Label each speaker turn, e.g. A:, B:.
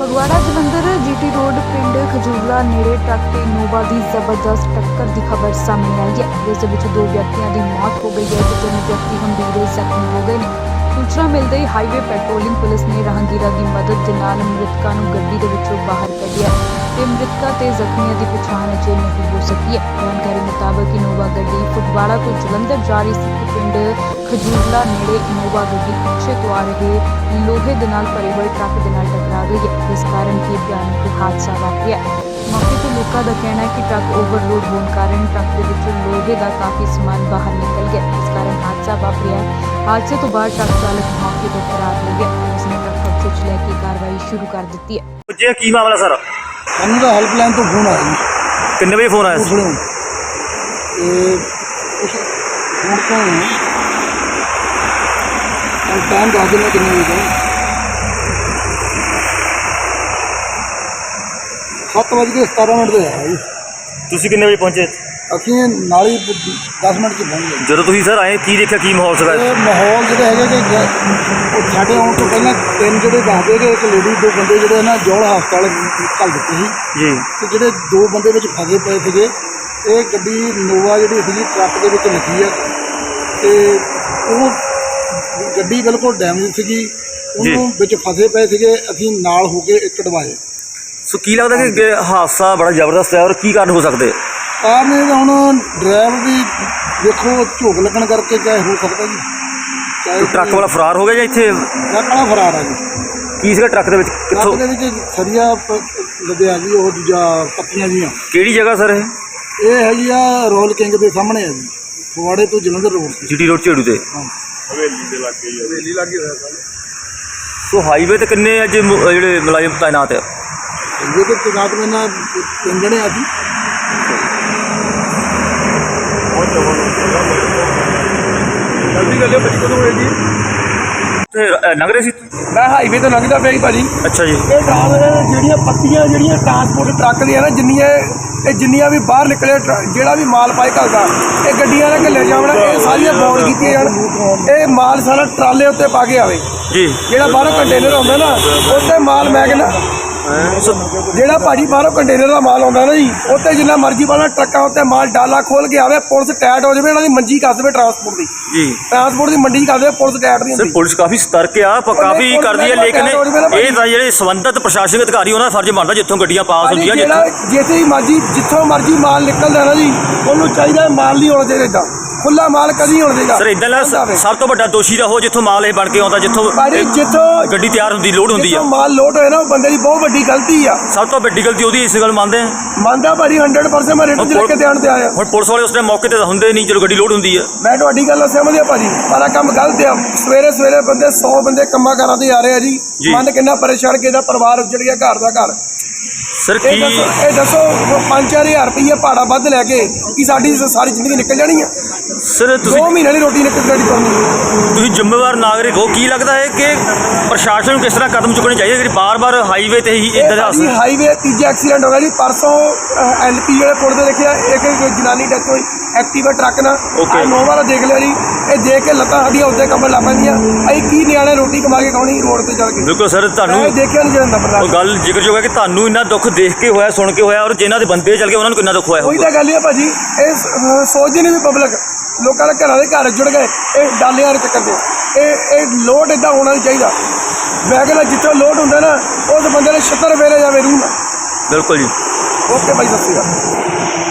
A: Phagwara Jalandhar GT road ਪਿੰਡ ਖਜੂਲਾ ਨੇੜੇ truck ਤੇ ਨੋਵਾ ਦੀ ਜ਼ਬਰਦਸਤ ਟੱਕਰ ਦੀ ਖਬਰ ਸਾਹਮਣੇ ਆਈ ਹੈ। ਜਿਸ ਵਿੱਚ ਦੋ ਵਿਅਕਤੀਆਂ ਦੀ ਮੌਤ ਹੋ ਗਈ ਹੈ ਤੇ ਤਿੰਨ ਵਿਅਕਤੀ ਗੰਭੀਰ ਜ਼ਖਮੀ ਹੋ ਗਏ ਨੇ। ਸੂਚਨਾ ਮਿਲਦੇ ਹੀ ਹਾਈਵੇ ਪੈਟਰੋਲਿੰਗ ਪੁਲਿਸ ਨੇ ਰਾਹਗੀਰਾਂ ਦੀ ਮਦਦ ਦੇ ਨਾਲ ਮ੍ਰਿਤਕਾਂ ਨੂੰ ਗੱਡੀ ਦੇ ਵਿੱਚੋਂ ਬਾਹਰ ਕੱਢਿਆ ਤੇ ਮ੍ਰਿਤਕਾਂ ਤੇ ਜ਼ਖਮੀਆਂ ਦੀ ਪਛਾਣ ਅਜੇ ਨਹੀਂ ਹੋ ਸਕੀ ਹੈ। ਜਾਣਕਾਰੀ ਮੁਤਾਬਕ ਇਨੋਵਾ ਗੱਡੀ ਫਗਵਾੜਾ ਤੋਂ ਜਲੰਧਰ ਜਾ ਰਹੀ ਸੀ ਪਿੰਡ ਖਜੂਰਲਾ ਨੇੜੇ ਇਨੋਵਾ ਗੱਡੀ ਪਿੱਛੇ ਤੋਂ ਆ ਰਹੇ ਲੋਹੇ ਦੇ ਨਾਲ ਭਰੇ ਹੋਏ ਟਰੱਕ ਦੇ ਨਾਲ ਟਕਰਾ ਗਈ ਹੈ ਜਿਸ ਕਾਰਨ ਕਿ ਭਿਆਨਕ ਹਾਦਸਾ ਵਾਪਰਿਆ। ਮੌਕੇ ਤੇ ਲੋਕਾਂ ਦਾ ਕਹਿਣਾ ਹੈ ਕਿ ਟਰੱਕ ਓਵਰਲੋਡ ਹੋਣ ਕਾਰਨ ਟਰੱਕ ਦੇ ਵਿੱਚੋਂ ਲੋਹੇ ਦਾ ਕਾਫੀ ਸਮਾਨ ਬਾਹਰ ਨਿਕਲ ਗਿਆ। ਜਿਸ ਕਾਰਨ ਹਾਦਸਾ ਵਾਪਰਿਆ ਹੈ। ਹਾਦਸੇ ਤੋਂ ਬਾਅਦ ਟਰੱਕ ਚਾਲਕ ਮੌਕੇ ਤੋਂ ਫਰਾਰ ਹੋ ਗਿਆ। ਪੁਲਿਸ ਨੇ ਟਰੱਕ ਕਬਜ਼ੇ 'ਚ ਲੈ ਕੇ ਕਾਰਵਾਈ ਸ਼ੁਰੂ ਕਰ ਦਿੱਤੀ ਹੈ।
B: ਜੀ ਕੀ ਮਾਮਲਾ ਸਰ?
C: ਸਾਨੂੰ ਤਾਂ ਹੈਲਪਲਾਈਨ ਤੋਂ ਫੋਨ ਆਇਆ ਜੀ।
B: ਕਿੰਨੇ ਵਜੇ ਫੋਨ ਆਇਆ ਸੀ?
C: ਉਸਨੂੰ ਤੇ ਉਸ ਫੋਨ ਤੋਂ ਤਾਂ ਟਾਈਮ ਦੱਸ ਦਿੰਦੇ ਕਿੰਨੇ ਵਜੇ ਦਾ ਸੱਤ ਵਜੇ ਕੇ 17 ਮਿੰਟ ਦੇ ਆਇਆ ਜੀ
B: ਤੁਸੀਂ ਕਿੰਨੇ ਵਜੇ ਪਹੁੰਚੇ
C: ਅਸੀਂ ਨਾਲ ਹੀ 10 ਮਿੰਟ ਚ ਪਹੁੰਚ ਗਏ
B: ਜਦੋਂ ਤੁਸੀਂ ਸਰ ਆਏ ਕੀ ਦੇਖਿਆ ਕੀ ਮਾਹੌਲ ਸੀਗਾ
C: ਇਹ ਮਾਹੌਲ ਜਿਹੜੇ ਹੈਗੇ ਕਿ ਗ- ਉਹ ਸਾਡੇ ਆਉਣ ਤੋਂ ਪਹਿਲਾਂ ਤਿੰਨ ਜਿਹੜੇ ਦੱਸਦੇ ਕਿ ਇੱਕ ਲੇਡੀ ਦੋ ਬੰਦੇ ਜਿਹੜੇ ਨਾ ਜੋਲ ਹਸਪਤਾਲ ਘੱਲ ਦਿੱਤੇ ਸੀ
B: ਜੀ
C: ਤੇ ਜਿਹੜੇ ਦੋ ਬੰਦੇ ਵਿੱਚ ਫਸੇ ਪਏ ਸੀਗੇ ਇਹ ਗੱਡੀ ਨੋਵਾ ਜਿਹੜੀ ਸੀਗੀ ਟਰੱਕ ਦੇ ਵਿੱਚ ਲੱਗੀ ਆ। ਤੇ ਉਹ ਗੱਡੀ ਬਿਲਕੁਲ ਡੈਮੇਜ ਸੀਗੀ ਉਹਨੂੰ ਵਿੱਚ ਫਸੇ ਪਏ ਸੀਗੇ ਅਸੀਂ ਨਾਲ ਹੋ ਕੇ ਇੱਕ ਕਢਵਾਏ।
B: ਸੋ ਕੀ ਲੱਗਦਾ ਕਿ ਅੱਗੇ ਹਾਦਸਾ ਬੜਾ ਜ਼ਬਰਦਸਤ ਹੈ ਔਰ ਕੀ ਕਾਰਨ ਹੋ ਸਕਦੇ?
C: ਕਾਰਨ ਇਹ ਤਾਂ ਹੁਣ ਡਰਾਈਵਰ ਦੀ ਦੇਖੋ ਝੋਕ ਲੱਗਣ ਕਰਕੇ ਚਾਹੇ ਹੋ ਸਕਦਾ ਜੀ। ਚਾਹੇ
B: ਟਰੱਕ ਵਾਲਾ ਫਰਾਰ ਹੋ ਗਿਆ ਜਾਂ ਇੱਥੇ
C: ਟਰੱਕ ਵਾਲਾ ਫਰਾਰ ਆ ਜੀ।
B: ਕੀ ਸੀਗਾ ਟਰੱਕ ਦੇ ਵਿੱਚ? ਕਿੱਥੋਂ?
C: ਟਰੱਕ ਦੇ ਵਿੱਚ ਸਰੀਆ ਲੱਦਿਆ ਜੀ ਉਹ ਦੂਜਾ ਪੱਤੀਆਂ ਜੀਆਂ।
B: ਕਿਹੜੀ ਜਗ੍ਹਾ ਸਰ ਇਹ?
C: ਇਹ ਹੈਗੀ ਆ ਰੋਲ ਕਿੰਗ ਦੇ ਸਾਹਮਣੇ ਆ ਜੀ ਫਗਵਾੜੇ ਤੋਂ Jalandhar road
B: GT road Jheru ਤੇ।
C: ਹਵੇਲੀ ਲੱਗੀ ਹੋਇਆ ਸਰ
B: ਸੋ ਹਾਈਵੇ ਤੇ ਕਿੰਨੇ ਅੱਜ ਮ- ਜਿਹੜੇ ਮੁਲਾਜ਼ਮ ਤਾਇਨਾਤ ਆ?
C: ਇਹ ਤੇ ਤਨਾਤ ਮੈਨਾਂ ਤਿੰਨ ਜਣੇ ਆ ਜੀ।
D: ਜਲਦੀ ਗੱਲ ਭਾਜੀ ਕਦੋਂ ਹੋਏ ਜੀ।
B: ਤੇ ਅ, ਲੰਘ ਰਹੇ ਸੀ?
D: ਮੈਂ ਹਾਈਵੇ ਤੋਂ ਲੰਘਦਾ ਪਿਆ ਜੀ ਭਾਜੀ।
B: ਅੱਛਾ ਜੀ।
D: ਇਹ ਟਰਾਲ ਜਿਹੜੀਆਂ ਪੱਤੀਆਂ ਜਿਹੜੀਆਂ ਟਰਾਂਸਪੋਰਟ ਟਰੱਕ ਦੀਆਂ ਨਾ ਜਿੰਨੀਆਂ ਇਹ ਜਿੰਨੀਆਂ ਵੀ ਬਾਹਰ ਨਿਕਲੇ ਜਿਹੜਾ ਵੀ ਮਾਲ ਪਾਏ ਘਲਦਾ ਇਹ ਗੱਡੀਆਂ ਨਾਲ ਘੱਲੇ ਜਾਵਣਾ ਇਹ ਸਾਰੀਆਂ ਬੌਂਡ ਕੀਤੀਆਂ ਜਾਣ ਇਹ ਮਾਲ ਸਾਰਾ ਟਰਾਲੇ ਉੱਤੇ ਪਾ ਕੇ ਆਵੇ।
B: ਜੀ।
D: ਜਿਹੜਾ ਬਾਹਰੋਂ ਕੰਟੇਨਰ ਆਉਂਦਾ ਨਾ ਉੱਤੇ ਮਾਲ ਮੈਂ ਕਹਿੰਦਾ
B: ਸੋ
D: ਜਿਹੜਾ ਭਾਜੀ ਬਾਹਰੋਂ ਕੰਟੇਨਰ ਦਾ ਮਾਲ ਆਉਂਦਾ ਨਾ ਜੀ ਉੱਤੇ ਜਿੰਨਾ ਮਰਜ਼ੀ ਪਾਣਾ ਟਰੱਕਾਂ ਉੱਤੇ ਮਾਲ ਡਾਲਾ ਖੋਲ ਕੇ ਆਵੇ ਪੁਲਿਸ ਟੈਟ ਹੋ ਜਾਵੇ ਇਹਨਾਂ ਦੀ ਮੰਜੀ ਕੱਸ ਦੇਵੇ ਟਰਾਂਸਪੋਰਟ ਦੀ।
B: ਜੀ।
D: ਟਰਾਂਸਪੋਰਟ ਦੀ ਮੰਡੀ ਕਰ ਦੇਵੇ ਪੁਲਿਸ ਟੈਟ ਨਹੀਂ ਹੁੰਦੀ।
B: ਪੁਲਿਸ ਕਾਫੀ ਸਤਰਕ ਆ ਕਾਫੀ ਕਰਦੀ ਹੈ ਲੇਕਿਨ ਇਹ ਤਾਂ ਜਿਹੜੇ ਸੰਬੰਧਿਤ ਪ੍ਰਸ਼ਾਸਨਿਕ ਅਧਿਕਾਰੀ ਉਹਨਾਂ ਦਾ ਫਰਜ਼ ਬਣਦਾ ਜਿੱਥੋਂ ਗੱਡੀਆਂ ਪਾਸ ਹੁੰਦੀਆਂ ਜਿੱਥੋਂ
D: ਮਰਜ਼ੀ ਜਿੱਥੋਂ ਮਰਜ਼ੀ ਮਾਲ ਨਿਕਲਦਾ ਨਾ ਜੀ ਉਹਨੂੰ ਚਾਹੀਦਾ ਮਾਲ ਨਹੀਂ ਹੋਣਾ ਚਾਹੀਦਾ ਖੁੱਲਾ ਮਾਲ ਕਦੀ ਨਹੀਂ ਹੋਣਾ ਚਾਹੀਦਾ
B: ਸਰ ਇਦਾਂ ਦਾ। ਸਭ ਤੋਂ ਵੱਡਾ ਦੋਸ਼ੀ ਦਾ ਉਹ ਜਿੱਥੋਂ ਮਾਲ ਇਹ ਬਣ ਕੇ ਆਉਂਦਾ ਜਿੱਥੋਂ
D: ਭਾਜੀ ਜਿੱਥੋਂ
B: ਗੱਡੀ ਤਿਆਰ ਹੁੰਦੀ ਲੋਡ ਹੁੰਦੀ ਆ।
D: ਮਾਲ ਲੋਡ ਹੋਇਆ ਨਾ ਉਹ ਬੰਦੇ ਦੀ ਬਹੁਤ ਵੱਡੀ ਗਲਤੀ ਆ।
B: ਸਭ ਤੋਂ ਵੱਡੀ ਗਲਤੀ ਉਹਦੀ ਇਸ ਗੱਲ ਮੰਨਦੇ ਆ?
D: ਮੰਨਦਾ ਭਾਜੀ 100% ਮੈਂ ਰੇਟ ਲੈ ਕੇ ਧਿਆਨ ਤੇ ਆਇਆ।
B: ਹੁਣ ਪੁਲਿਸ ਵਾਲੇ ਉਸ ਟਾਈਮ ਮੌਕੇ ਤੇ ਹੁੰਦੇ ਨਹੀਂ ਜਦੋਂ ਗੱਡੀ ਲੋਡ ਹੁੰਦੀ ਆ।
D: ਮੈਂ ਤੁਹਾਡੀ ਗੱਲ ਨਾਲ ਸਹਿਮਤ ਹਾਂ ਭਾਜੀ ਆਹ ਕੰਮ ਗਲਤ ਆ। ਸਵੇਰੇ ਸਵੇਰੇ ਬੰਦੇ 100 ਬੰਦੇ ਕੰਮਾਂ ਕਾਰਾਂ ਤੇ ਆ ਰਹੇ ਆ ਜੀ। ਮਨ ਕਿੰਨਾ ਪਰੇਸ਼ਾਨ ਕਿਹਦਾ ਪਰਿਵਾਰ ਉੱਜੜ ਗਿਆ ਘਰ ਦਾ ਘਰ।
B: ਸਰ ਕੀ
D: ਇਹ ਦੱਸੋ 5-4000 ਰੁਪਏ ਭਾੜਾ ਵੱਧ ਲੈ ਕੇ ਕੀ ਸਾਡੀ ਸਾਰੀ ਜ਼ਿੰਦਗੀ ਨਿਕਲ ਜਾਣੀ ਆ?
B: ਸਰ ਤੁਸੀਂ
D: ਮਹੀਨੇ ਦੀ ਰੋਟੀ ਨਿਕਲ ਜਾਣੀ ਤੁਹਾਨੂੰ
B: ਤੁਸੀਂ ਜ਼ਿੰਮੇਵਾਰ ਨਾਗਰਿਕ ਹੋ। ਕੀ ਲੱਗਦਾ ਹੈ ਕਿ ਪ੍ਰਸ਼ਾਸਨ ਨੂੰ ਕਿਸ ਤਰ੍ਹਾਂ ਕਦਮ ਚੁੱਕਣੇ ਚਾਹੀਦੇ? ਕਿ ਬਾਰ-ਬਾਰ ਹਾਈਵੇ ਤੇ ਹੀ ਇਦਾਂ ਦੇ ਹਾਦਸੇ
D: ਹਾਈਵੇ ਤੀਜਾ ਐਕਸੀਡੈਂਟ ਹੋ ਗਿਆ ਜੀ। ਪਰਸੋਂ ਐਲਪੀ ਜਿਹੜੇ ਪੁਲ ਤੇ ਦੇਖਿਆ ਇੱਕ ਜਨਾਨੀ ਡੈਥ ਹੋਈ। ਐਕਟਿਵਾ ਟਰੱਕ ਨਾਲ।
B: Okay.
D: ਆਹ ਨੌ ਵਾਲਾ ਦੇਖ ਲਿਆ ਜੀ। ਇਹ ਦੇਖ ਕੇ ਲੱਤਾਂ ਸਾਡੀਆਂ ਉੱਤੇ ਕੰਬਣ ਲੱਗ ਪੈਂਦੀਆਂ। ਅਸੀਂ ਕੀ ਨਿਆਣੇ ਰੋਟੀ ਕਮਾ ਕੇ ਖਾਣੀ ਰੋਡ ਤੇ ਚੱਲ ਕੇ?
B: ਬਿਲਕੁਲ ਸਰ ਤੁਹਾਨੂੰ
D: ਇਹ ਦੇਖਿਆ ਨਹੀਂ ਜਾਂਦਾ
B: ਉਹ
D: ਬਰਦਾਸ਼ਤ
B: ਗੱਲ ਜ਼ਿਕਰਯੋਗ ਹੈ ਕਿ ਤੁਹਾਨੂੰ ਇੰਨਾ ਦੁੱਖ ਦੇਖ ਕੇ ਹੋਇਆ ਸੁਣ ਕੇ ਹੋਇਆ ਔਰ ਜਿਨ੍ਹਾਂ ਦੇ ਬੰਦੇ ਚੱਲ ਗਏ ਉਹਨਾਂ ਨੂੰ ਕਿੰਨਾ ਦੁੱਖ ਹੋਇਆ
D: ਉਹੀ
B: ਹੋਊਗਾ?
D: ਤਾਂ ਗੱਲ ਹੀ ਆ ਭਾਜੀ। ਇਹ ਸੋਚਦੀ ਨਹੀਂ ਵੀ ਪਬਲਿਕ ਲੋਕਾਂ ਦੇ ਘਰਾਂ ਦੇ ਘਰ ਜੁੜ ਗਏ। ਇਹ ਡਾਲਿਆਂ ਦੇ ਚੱਕਰ ਤੇ ਇਹ ਇਹ ਲੋਡ ਇਦਾਂ ਹੋਣਾ ਨਹੀਂ ਚਾਹੀਦਾ। ਵੈਗਨ ਜਿੱਥੋਂ ਲੋਡ ਹੁੰਦਾ ਨਾ ਉਸ ਬੰਦੇ ਨੇ ਛੱਤਰ ਫੇਰੇ ਜਾਵੇ ਰੂਹ ਨਾਲ।
B: ਬਿਲਕੁਲ ਜੀ।
D: ਓਕੇ ਭਾਈ ਸਤਿ ਸ਼੍ਰੀ ਅਕਾਲ।